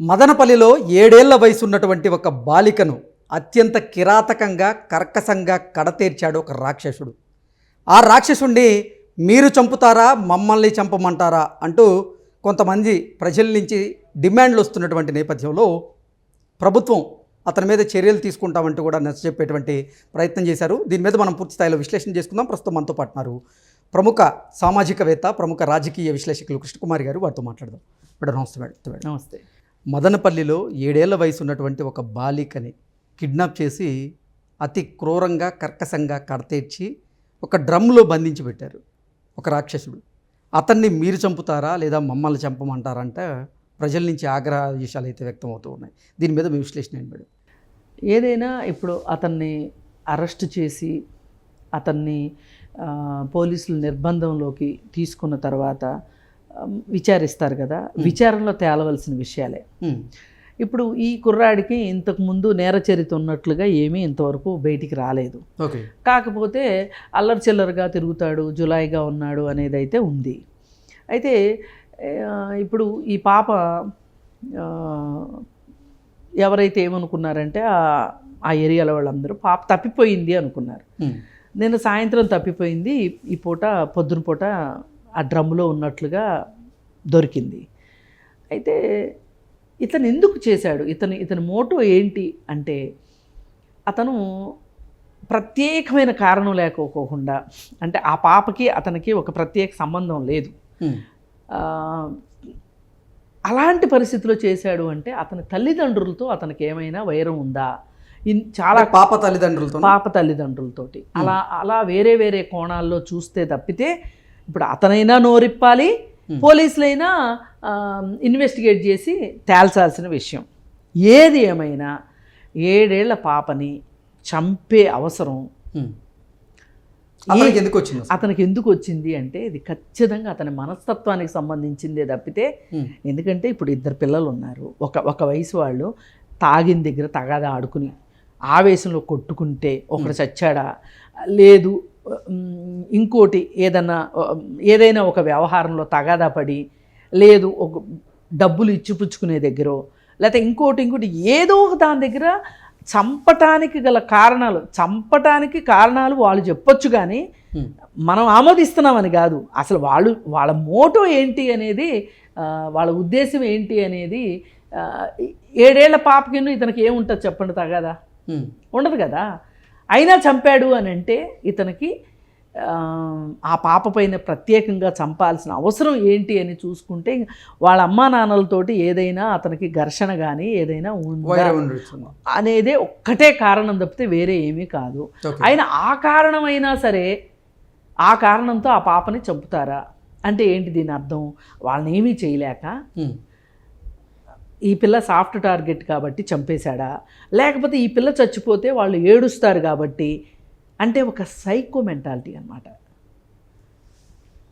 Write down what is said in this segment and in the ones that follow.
మదనపల్లిలో ఏడేళ్ళ వయసు ఉన్నటువంటి ఒక బాలికను అత్యంత కిరాతకంగా కర్కశంగా కడతీర్చాడు ఒక రాక్షసుడు. ఆ రాక్షసుణ్ణి మీరు చంపుతారా మమ్మల్ని చంపమంటారా అంటూ కొంతమంది ప్రజల నుంచి డిమాండ్లు వస్తున్నటువంటి నేపథ్యంలో ప్రభుత్వం అతని మీద చర్యలు తీసుకుంటామంటూ కూడా నచ్చజెప్పేటువంటి ప్రయత్నం చేశారు. దీని మీద మనం పూర్తి స్థాయిలో విశ్లేషణ చేసుకుందాం. ప్రస్తుతం మనతో పాటున్నారు ప్రముఖ సామాజికవేత్త ప్రముఖ రాజకీయ విశ్లేషకులు కృష్ణకుమారి గారు. వారితో మాట్లాడదాం. మేడం నమస్తే మేడం. నమస్తే. మదనపల్లిలో ఏడేళ్ళ వయసు ఉన్నటువంటి ఒక బాలికని కిడ్నాప్ చేసి అతి క్రూరంగా కర్కశంగా కడతేర్చి ఒక డ్రమ్లో బంధించి పెట్టారు ఒక రాక్షసుడు. అతన్ని మీరు చంపుతారా లేదా మమ్మల్ని చంపమంటారంటే ప్రజల నుంచి ఆగ్రహ విషయాలు అయితే వ్యక్తం అవుతూ ఉన్నాయి. దీని మీద మీ విశ్లేషణ ఏంటి మేడం? ఏదైనా ఇప్పుడు అతన్ని అరెస్ట్ చేసి అతన్ని పోలీసులు నిర్బంధంలోకి తీసుకున్న తర్వాత విచారిస్తారు కదా. విచారణలో తేలవలసిన విషయాలే. ఇప్పుడు ఈ కుర్రాడికి ఇంతకు ముందు నేర చరిత్ర ఉన్నట్లుగా ఏమీ ఇంతవరకు బయటికి రాలేదు. కాకపోతే అల్లరి చిల్లరగా తిరుగుతాడు జులాయిగా ఉన్నాడు అనేది అయితే ఉంది అయితే ఇప్పుడు ఈ పాప ఎవరైతే ఏమనుకున్నారంటే ఆ- ఏరియాలో వాళ్ళందరూ పాప తప్పిపోయింది అనుకున్నారు. నేను సాయంత్రం తప్పిపోయింది ఈ పూట పొద్దున పూట ఆ డ్రమ్ములో ఉన్నట్లుగా దొరికింది. అయితే ఇతను ఎందుకు చేశాడు? ఇతను ఇతని మోటో ఏంటి అంటే అతను ప్రత్యేకమైన కారణం లేకపోకుండా అంటే ఆ పాపకి అతనికి ఒక ప్రత్యేక సంబంధం లేదు. అలాంటి పరిస్థితిలో చేశాడు అంటే అతని తల్లిదండ్రులతో అతనికి ఏమైనా వైరం ఉందా? ఇన్ చాలా పాప తల్లిదండ్రులతో పాప తల్లిదండ్రులతోటి. అలా అలా వేరే వేరే కోణాల్లో చూస్తే తప్పితే ఇప్పుడు అతనైనా నోరిప్పాలి. పోలీసులైనా ఇన్వెస్టిగేట్ చేసి తేల్చాల్సిన విషయం ఏది ఏమైనా ఏడేళ్ళ పాపని చంపే అవసరం. అతనికి ఎందుకు వచ్చింది? అతనికి ఎందుకు వచ్చింది అంటే ఇది ఖచ్చితంగా అతని మనస్తత్వానికి సంబంధించిందే తప్పితే ఎందుకంటే ఇప్పుడు ఇద్దరు పిల్లలు ఉన్నారు ఒక ఒక వయసు వాళ్ళు తాగిన దగ్గర తగాదా ఆడుకుని ఆవేశంలో కొట్టుకుంటే ఒకడు చచ్చాడా లేదు ఇంకోటి ఏదన్నా ఏదైనా ఒక వ్యవహారంలో తగాదా పడి లేదు ఒక డబ్బులు ఇచ్చిపుచ్చుకునే దగ్గర లేకపోతే ఇంకోటి ఇంకోటి ఏదో ఒక దాని దగ్గర చంపటానికి గల కారణాలు చంపటానికి కారణాలు వాళ్ళు చెప్పొచ్చు కానీ మనం ఆమోదిస్తున్నామని కాదు. అసలు వాళ్ళు వాళ్ళ మోటో ఏంటి అనేది వాళ్ళ ఉద్దేశం ఏంటి అనేది ఏడేళ్ళ పాపకిను ఇతనికి ఏముంటుంది చెప్పండి తగదా? ఉండదు కదా. అయినా చంపాడు అని అంటే ఇతనికి ఆ, పాప పైన ప్రత్యేకంగా చంపాల్సిన అవసరం ఏంటి అని చూసుకుంటే వాళ్ళ అమ్మా నాన్నలతోటి ఏదైనా అతనికి ఘర్షణ కానీ ఏదైనా. అనేదే ఒక్కటే కారణం తప్పితే వేరే ఏమీ కాదు. అయినా ఆ కారణమైనా సరే ఆ కారణంతో ఆ పాపని చంపుతారా అంటే ఏంటి దీని అర్థం వాళ్ళని ఏమీ చేయలేక ఈ పిల్ల సాఫ్ట్ టార్గెట్ కాబట్టి చంపేశాడా? లేకపోతే ఈ పిల్ల చచ్చిపోతే వాళ్ళు ఏడుస్తారు కాబట్టి? అంటే ఒక సైకో మెంటాలిటీ అనమాట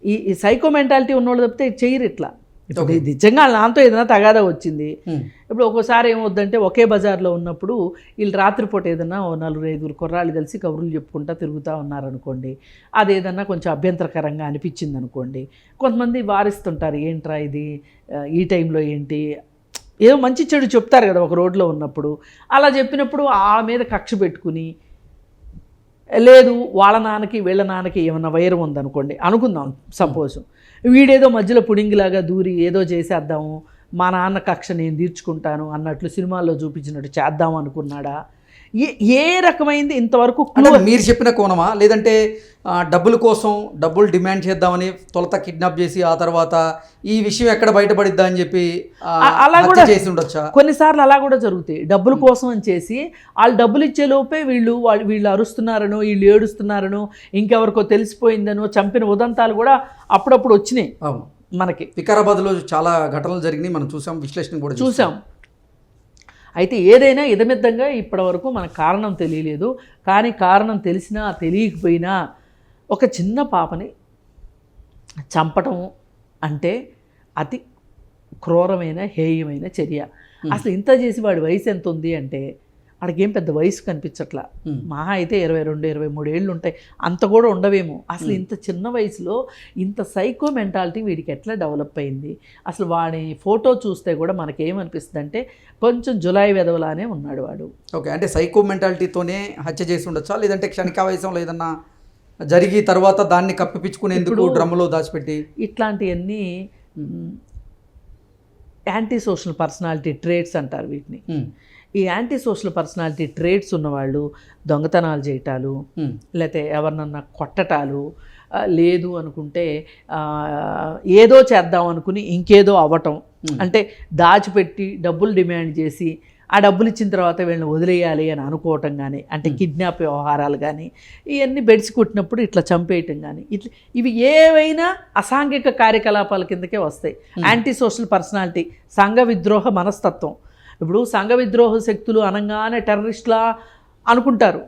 ఈ ఈ సైకో మెంటాలిటీ ఉన్నోళ్ళు తప్పితే చెయ్యరు ఇట్లా. ఇప్పుడు. నిజంగా నాన్నతో ఏదైనా తగాదా వచ్చింది. ఉమ్, ఇప్పుడు ఒక్కోసారి ఏమవుద్దంటే ఒకే బజార్లో ఉన్నప్పుడు వీళ్ళు రాత్రిపూట ఏదన్నా ఓ నలుగురు ఐదుగురు కుర్రాళ్ళు కలిసి కబుర్లు చెప్పుకుంటా తిరుగుతూ ఉన్నారనుకోండి. అది ఏదన్నా కొంచెం అభ్యంతరకరంగా అనిపించింది అనుకోండి కొంతమంది వారిస్తుంటారు ఏంట్రా ఇది? ఈ టైంలో ఏంటి? ఏదో మంచి చెడు చెప్తారు కదా ఒక రోడ్లో ఉన్నప్పుడు. అలా చెప్పినప్పుడు వాళ్ళ మీద కక్ష పెట్టుకుని లేదు వాళ్ళ నాన్నకి వీళ్ళ నాన్నకి ఏమైనా వైరం ఉందనుకోండి అనుకుందాం సపోజ్. వీడేదో మధ్యలో పుడింగిలాగా దూరి ఏదో చేసేద్దాము మా నాన్న కక్ష నేను తీర్చుకుంటాను అన్నట్లు సినిమాల్లో చూపించినట్టు చేద్దాం అనుకున్నాడా? ఏ ఏ రకమైంది ఇంతవరకు మీరు చెప్పిన కోణమా? లేదంటే డబ్బుల కోసం డబ్బులు డిమాండ్ చేద్దామని తొలత కిడ్నాప్ చేసి ఆ తర్వాత ఈ విషయం ఎక్కడ బయటపడిద్దా అని చెప్పి అలా కూడా- చేసి ఉండొచ్చా? కొన్నిసార్లు అలా కూడా జరుగుతాయి. డబ్బుల కోసం అని చేసి వాళ్ళు డబ్బులు ఇచ్చే లోపే వీళ్ళు వాళ్ళు వీళ్ళు అరుస్తున్నారనో వీళ్ళు ఏడుస్తున్నారనో ఇంకెవరికో తెలిసిపోయిందనో చంపిన ఉదంతాలు కూడా అప్పుడప్పుడు వచ్చినాయి మనకి. వికారాబాద్లో చాలా ఘటనలు జరిగినాయి. మనం చూసాం విశ్లేషణ కూడా చూసాం. అయితే ఏదైనా ఇదమిద్దంగా ఇప్పటివరకు మనకు కారణం తెలియలేదు. కానీ కారణం తెలిసినా తెలియకపోయినా ఒక చిన్న పాపని చంపటం అంటే అతి క్రూరమైన హేయమైన చర్య. అసలు ఇంత చేసి వాడి వయసు ఎంత ఉంది అంటే వాడికి ఏం పెద్ద వయసు కనిపించట్లా. మహా అయితే ఇరవై రెండు ఇరవై మూడు ఏళ్ళు ఉంటాయి. అంత కూడా ఉండవేమో. అసలు ఇంత చిన్న వయసులో ఇంత సైకో మెంటాలిటీ వీడికి ఎట్లా డెవలప్ అయింది? అసలు వాడి ఫోటో చూస్తే కూడా మనకేమనిపిస్తుంది అంటే కొంచెం జులై వెదవలానే ఉన్నాడు వాడు. ఓకే. అంటే సైకో మెంటాలిటీతోనే హత్య చేసి ఉండొచ్చా? లేదంటే క్షణికావేశంలో ఏదన్నా జరిగి తర్వాత దాన్ని కప్పిపించుకునేందుకు డ్రమ్ములో దాచిపెట్టి? ఇట్లాంటివన్నీ యాంటీ సోషల్ పర్సనాలిటీ ట్రేట్స్ అంటారు వీటిని. ఈ యాంటీ సోషల్ పర్సనాలిటీ ట్రేట్స్ ఉన్నవాళ్ళు దొంగతనాలు చేయటాలు లేకపోతే ఎవరినన్నా కొట్టటాలు లేదు అనుకుంటే ఏదో చేద్దాం అనుకుని ఇంకేదో అవ్వటం. అంటే దాచిపెట్టి డబ్బులు డిమాండ్ చేసి ఆ డబ్బులు ఇచ్చిన తర్వాత వీళ్ళని వదిలేయాలి అని అనుకోవటం కానీ అంటే కిడ్నాప్ వ్యవహారాలు కానీ ఇవన్నీ బెడిసి కొట్టినప్పుడు ఇట్లా చంపేయటం కానీ ఇట్లా ఇవి ఏవైనా అసాంఘిక కార్యకలాపాల కిందకే వస్తాయి. యాంటీ సోషల్ పర్సనాలిటీ సంఘ విద్రోహ మనస్తత్వం ఇప్పుడు సంఘ విద్రోహ శక్తులు అనగానే టెర్రరిస్ట్లా అనుకుంటారు.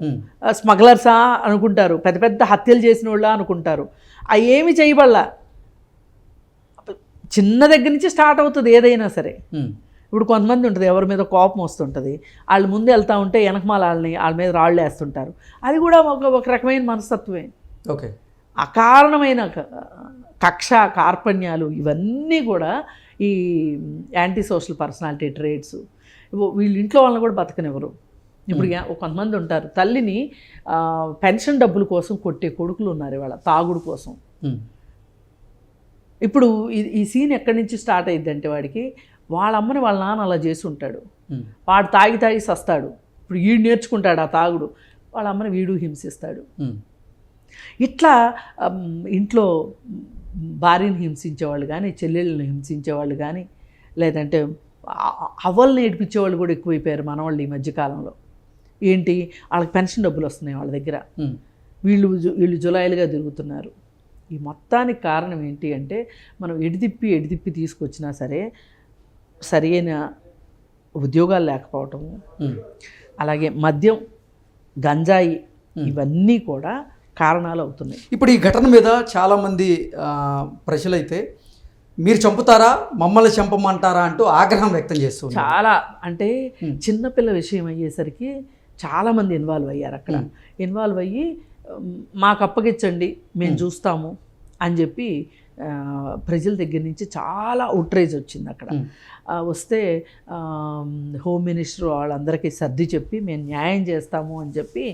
స్మగ్లర్సా అనుకుంటారు. పెద్ద పెద్ద హత్యలు చేసిన వాళ్ళ అనుకుంటారు. అవి ఏమి చేయబడలా చిన్న దగ్గర నుంచి స్టార్ట్ అవుతుంది ఏదైనా సరే. ఇప్పుడు కొంతమంది ఉంటుంది ఎవరి మీద కోపం వస్తుంటుంది. వాళ్ళు ముందు వెళ్తూ ఉంటే వెనకమాల వాళ్ళని వాళ్ళ మీద రాళ్ళు వేస్తుంటారు. అది కూడా ఒక ఒక రకమైన మనస్తత్వమే. ఓకే. అకారణమైన కక్ష కార్పణ్యాలు ఇవన్నీ కూడా ఈ యాంటీ సోషల్ పర్సనాలిటీ ట్రేడ్స్ వీళ్ళ ఇంట్లో వాళ్ళని కూడా బతకనివ్వరు. ఇప్పుడు కొంతమంది ఉంటారు. తల్లిని పెన్షన్ డబ్బుల కోసం కొట్టే కొడుకులు ఉన్నారు ఇవాళ తాగుడు కోసం. ఇప్పుడు ఈ- సీన్ ఎక్కడి నుంచి స్టార్ట్ అయ్యిద్దంటే వాడికి వాళ్ళ అమ్మని వాళ్ళ నాన్న అలా చేసి ఉంటాడు. వాడు తాగి తాగి సస్తాడు. ఇప్పుడు వీడు నేర్చుకుంటాడు ఆ తాగుడు. వాళ్ళ అమ్మని వీడు హింసిస్తాడు. ఇట్లా ఇంట్లో భార్యని హింసించేవాళ్ళు కానీ చెల్లెళ్ళని హింసించేవాళ్ళు కానీ లేదంటే అవ్వల్ని ఏడిపించేవాళ్ళు కూడా ఎక్కువైపోయారు మనవాళ్ళు ఈ మధ్యకాలంలో. ఏంటి? వాళ్ళకి పెన్షన్ డబ్బులు వస్తున్నాయి వాళ్ళ దగ్గర. వీళ్ళు వీళ్ళు జులాయిలుగా తిరుగుతున్నారు. ఈ మొత్తానికి కారణం ఏంటి అంటే మనం ఎడిదిప్పి ఎడిదిప్పి తీసుకొచ్చినా సరే సరైన ఉద్యోగాలు లేకపోవటము ఉమ్. అలాగే మద్యం గంజాయి ఇవన్నీ కూడా కారణాలు అవుతున్నాయి. ఇప్పుడు ఈ ఘటన మీద చాలామంది ప్రజలైతే మీరు చంపుతారా? మమ్మల్ని చంపమంటారా? అంటూ ఆగ్రహం వ్యక్తం చేస్తున్నారు చాలా. అంటే. చిన్నపిల్ల విషయం అయ్యేసరికి చాలామంది ఇన్వాల్వ్ అయ్యారు అక్కడ. ఇన్వాల్వ్ అయ్యి "ఉమ్, మాకు అప్పగించండి మేము చూస్తాము. అని చెప్పి ప్రజల దగ్గర నుంచి చాలా అవుట్రేజ్ వచ్చింది అక్కడ వస్తే హోమ్ మినిస్టర్ వాళ్ళందరికీ సర్ది చెప్పి మేము న్యాయం చేస్తాము అని చెప్పి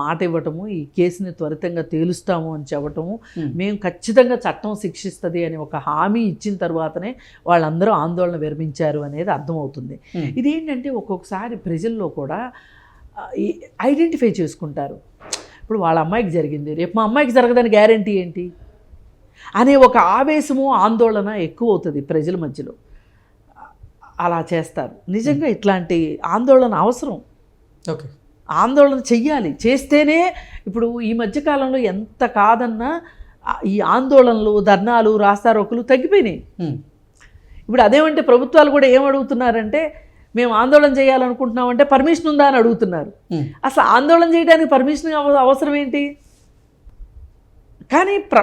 మాట ఇవ్వటము ఈ కేసుని త్వరితంగా తేలుస్తాము అని చెప్పటము. మేము ఖచ్చితంగా చట్టం శిక్షిస్తుంది అని ఒక హామీ ఇచ్చిన తర్వాతనే వాళ్ళందరూ ఆందోళన విరమించారు అనేది అర్థమవుతుంది. ఇదేంటంటే ఒక్కొక్కసారి ప్రజల్లో కూడా ఐడెంటిఫై చేసుకుంటారు ఇప్పుడు వాళ్ళ అమ్మాయికి జరిగింది. రేపు మా అమ్మాయికి జరగదని గ్యారంటీ ఏంటి? అనే ఒక ఆవేశము ఆందోళన ఎక్కువ అవుతుంది ప్రజల మధ్యలో. అలా చేస్తారు. నిజంగా ఇట్లాంటి ఆందోళన అవసరం. ఓకే. ఆందోళన చెయ్యాలి. చేస్తేనే ఇప్పుడు ఈ మధ్యకాలంలో ఎంత కాదన్నా ఈ ఆందోళనలు ధర్నాలు రాస్తారోకులు తగ్గిపోయినాయి. ఇప్పుడు అదేమంటే ప్రభుత్వాలు కూడా ఏం అడుగుతున్నారంటే మేము ఆందోళన చేయాలనుకుంటున్నామంటే పర్మిషన్ ఉందా అని అడుగుతున్నారు. అసలు ఆందోళన చేయడానికి పర్మిషన్ అవ- అవసరం ఏంటి? కానీ ప్ర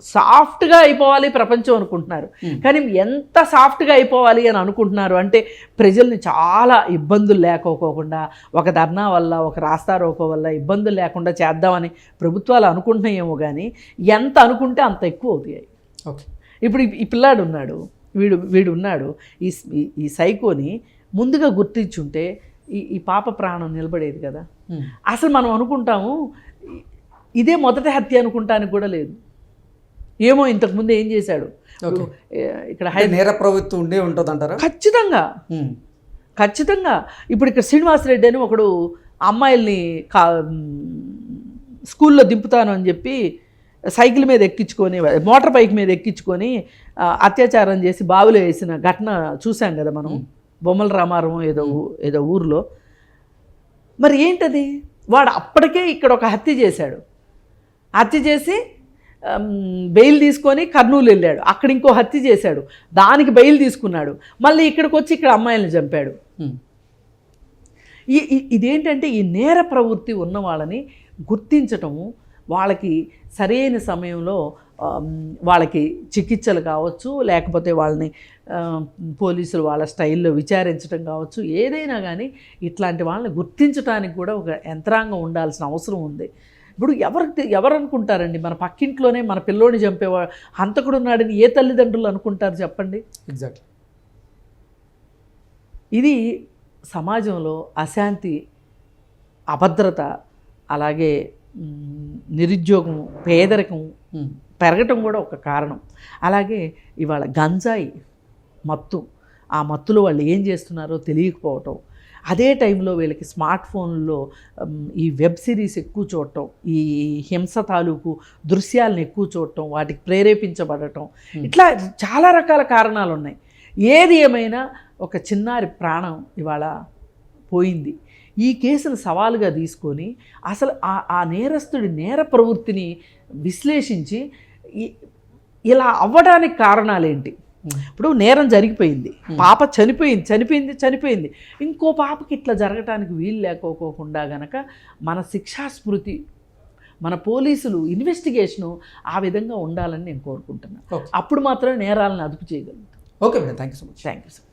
సాఫ్ట్గా అయిపోవాలి ప్రపంచం అనుకుంటున్నారు. కానీ ఎంత సాఫ్ట్గా అయిపోవాలి అని అనుకుంటున్నారు అంటే ప్రజల్ని చాలా ఇబ్బందులు లేకోకోకుండా ఒక ధర్నా వల్ల ఒక రాస్తారోకో వల్ల ఇబ్బందులు లేకుండా చేద్దామని ప్రభుత్వాలు అనుకుంటున్నాయేమో కానీ ఎంత అనుకుంటే అంత ఎక్కువ అవుతాయి. ఓకే. ఇప్పుడు ఈ పిల్లాడు ఉన్నాడు. వీడు వీడు ఉన్నాడు ఈ ఈ- సైకోని ముందుగా గుర్తించుంటే ఈ ఈ పాప ప్రాణం నిలబడేది కదా. అసలు మనం అనుకుంటాము ఇదే మొదటి హత్య అనుకుంటానికి కూడా లేదు. ఏమో ఇంతకుముందు ఏం చేశాడు? ఇక్కడ నేర ప్రవృత్తి ఉండే ఉంటుంది అంటారా ఖచ్చితంగా ఖచ్చితంగా. ఇప్పుడు ఇక్కడ శ్రీనివాసరెడ్డి అని ఒకడు అమ్మాయిల్ని కా స్కూల్లో దింపుతాను అని చెప్పి సైకిల్ మీద ఎక్కించుకొని మోటార్ బైక్ మీద ఎక్కించుకొని అత్యాచారం చేసి బావిలో వేసిన ఘటన చూసాం కదా మనం. బొమ్మల రామారం ఏదో ఏదో ఊర్లో. మరి ఏంటది? వాడు అప్పటికే ఇక్కడ ఒక హత్య చేశాడు. హత్య చేసి బెయిల్ తీసుకొని కర్నూలు వెళ్ళాడు. అక్కడ ఇంకో హత్య చేశాడు. దానికి బెయిల్ తీసుకున్నాడు. మళ్ళీ ఇక్కడికి వచ్చి ఇక్కడ అమ్మాయిల్ని చంపాడు. ఇదేంటంటే ఈ నేర ప్రవృత్తి ఉన్న వాళ్ళని గుర్తించటము వాళ్ళకి సరైన సమయంలో వాళ్ళకి చికిత్సలు కావచ్చు లేకపోతే వాళ్ళని పోలీసులు వాళ్ళ స్టైల్లో విచారించడం కావచ్చు ఏదైనా కానీ ఇట్లాంటి వాళ్ళని గుర్తించడానికి కూడా ఒక యంత్రాంగం ఉండాల్సిన అవసరం ఉంది. ఇప్పుడు ఎవరికి ఎవరు అనుకుంటారండి మన పక్కింట్లోనే మన పిల్లోని చంపేవాడు హంతకుడు ఉన్నాడని ఏ తల్లిదండ్రులు అనుకుంటారు చెప్పండి? ఎగ్జాక్ట్లీ ఇది సమాజంలో అశాంతి అభద్రత అలాగే నిరుద్యోగం పేదరికం పెరగటం కూడా ఒక కారణం. అలాగే ఇవాళ గంజాయి మత్తు ఆ మత్తులో వాళ్ళు ఏం చేస్తున్నారో తెలియకపోవటం అదే టైంలో వీళ్ళకి స్మార్ట్ ఫోన్లో ఈ వెబ్ సిరీస్ ఎక్కువ చూడటం ఈ హింస తాలూకు దృశ్యాలను ఎక్కువ చూడటం వాటికి ప్రేరేపించబడటం ఇట్లా చాలా రకాల కారణాలు ఉన్నాయి ఏది ఏమైనా ఒక చిన్నారి ప్రాణం ఇవాళ పోయింది. ఈ కేసును సవాలుగా తీసుకొని అసలు ఆ ఆ నేరస్తుడి నేర ప్రవృత్తిని విశ్లేషించి ఇలా అవ్వడానికి కారణాలేంటి? ఇప్పుడు నేరం జరిగిపోయింది. పాప చనిపోయింది చనిపోయింది చనిపోయింది. ఇంకో పాపకి ఇట్లా జరగటానికి వీలు లేకపోకుండా గనక మన శిక్షాస్మృతి మన పోలీసులు ఇన్వెస్టిగేషను ఆ విధంగా ఉండాలని నేను కోరుకుంటున్నాను. అప్పుడు మాత్రమే నేరాలను అదుపు చేయగలుగుతాం. Okay madam. Thank you so much. Thank you sir